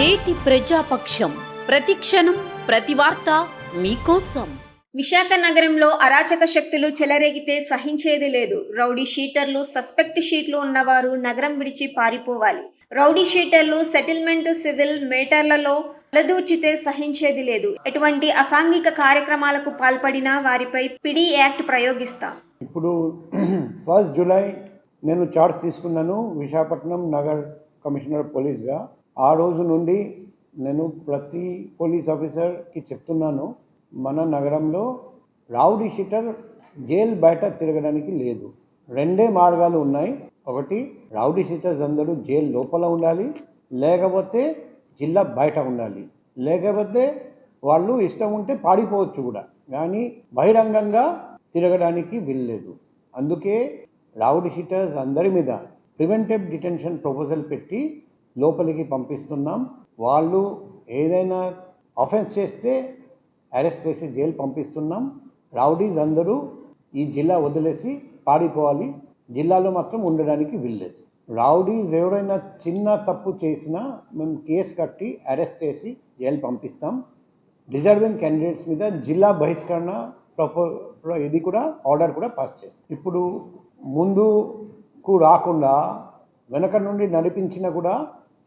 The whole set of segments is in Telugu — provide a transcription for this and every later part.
నేటి ప్రజాపక్షం. ప్రతిక్షణం ప్రతి వార్త మీకోసం. విశాఖ నగరంలో అరాచక శక్తులు చెలరేగితే సహించేది లేదు. రౌడీ షీటర్లు సస్పెక్ట్ షీట్లు ఉన్నవారు నగరం విడిచి పారిపోవాలి. రౌడీ షీటర్లు సెటిల్మెంట్ సివిల్ మేటర్లలో తలదూర్చితే సహించేది లేదు. ఎటువంటి అసాంఘిక కార్యక్రమాలకు పాల్పడినా వారిపై పిడి యాక్ట్ ప్రయోగిస్తాం. ఇప్పుడు ఫస్ట్ జూలై నేను చార్జ్ తీసుకున్నాను విశాఖపట్నం నగర్ కమిషనర్ పోలీస్గా. ఆ రోజు నుండి నేను ప్రతి పోలీస్ ఆఫీసర్కి చెప్తున్నాను మన నగరంలో రౌడీ షీటర్ జైలు బయట తిరగడానికి లేదు. రెండే మార్గాలు ఉన్నాయి. ఒకటి రౌడీ షీటర్స్ అందరూ జైలు లోపల ఉండాలి లేకపోతే జిల్లా బయట ఉండాలి. లేకపోతే వాళ్ళు ఇష్టం ఉంటే పాడిపోవచ్చు కూడా. కానీ బహిరంగంగా తిరగడానికి వీల్లేదు. అందుకే రౌడీ షీటర్స్ అందరి మీద ప్రివెంటివ్ డిటెన్షన్ ప్రపోజల్ పెట్టి లోపలికి పంపిస్తున్నాం. వాళ్ళు ఏదైనా అఫెన్స్ చేస్తే అరెస్ట్ చేసి జైలు పంపిస్తున్నాం. రౌడీస్ అందరూ ఈ జిల్లా వదిలేసి పాడిపోవాలి జిల్లాలో మాత్రం ఉండడానికి వీల్లేదు. రౌడీస్ ఎవరైనా చిన్న తప్పు చేసినా మేము కేసు కట్టి అరెస్ట్ చేసి జైలు పంపిస్తాం. డిజర్వింగ్ క్యాండిడేట్స్ మీద జిల్లా బహిష్కరణ ప్రపో ఇది కూడా ఆర్డర్ కూడా పాస్ చేస్తాం. ఇప్పుడు ముందుకు రాకుండా వెనక నుండి నడిపించినా కూడా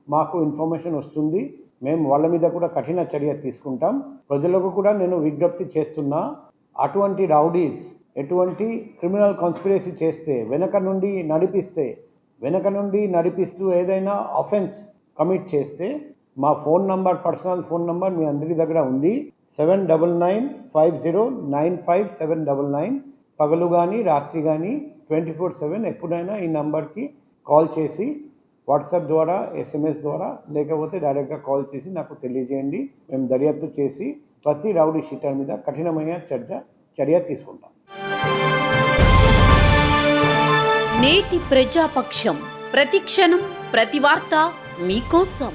మాకు ఇన్ఫర్మేషన్ వస్తుంది. మేము వాళ్ళ మీద కూడా కఠిన చర్య తీసుకుంటాం. ప్రజలకు కూడా నేను విజ్ఞప్తి చేస్తున్నా అటువంటి రౌడీస్ ఎటువంటి క్రిమినల్ కాన్స్పిరసీ చేస్తే వెనక నుండి నడిపిస్తే వెనక నుండి నడిపిస్తూ ఏదైనా అఫెన్స్ కమిట్ చేస్తే మా phone number personal phone number మీ అందరి దగ్గర ఉంది. Seven double nine five zero nine five seven double nine. పగలు కానీ రాత్రి కానీ ట్వంటీ ఫోర్ సెవెన్ ఎప్పుడైనా ఈ నంబర్కి కాల్ చేసి వాట్సాప్ ద్వారా ఎస్ఎంఎస్ ద్వారా లేకపోతే డైరెక్ట్గా కాల్ చేసి నాకు తెలియజేయండి. మేము దర్యాప్తు చేసి ప్రతి రౌడీ షీటర్ మీద కఠినమైన చర్య చర్య తీసుకుంటాం. నేటి ప్రజాపక్షం. ప్రతిక్షణం ప్రతి వార్త మీకోసం.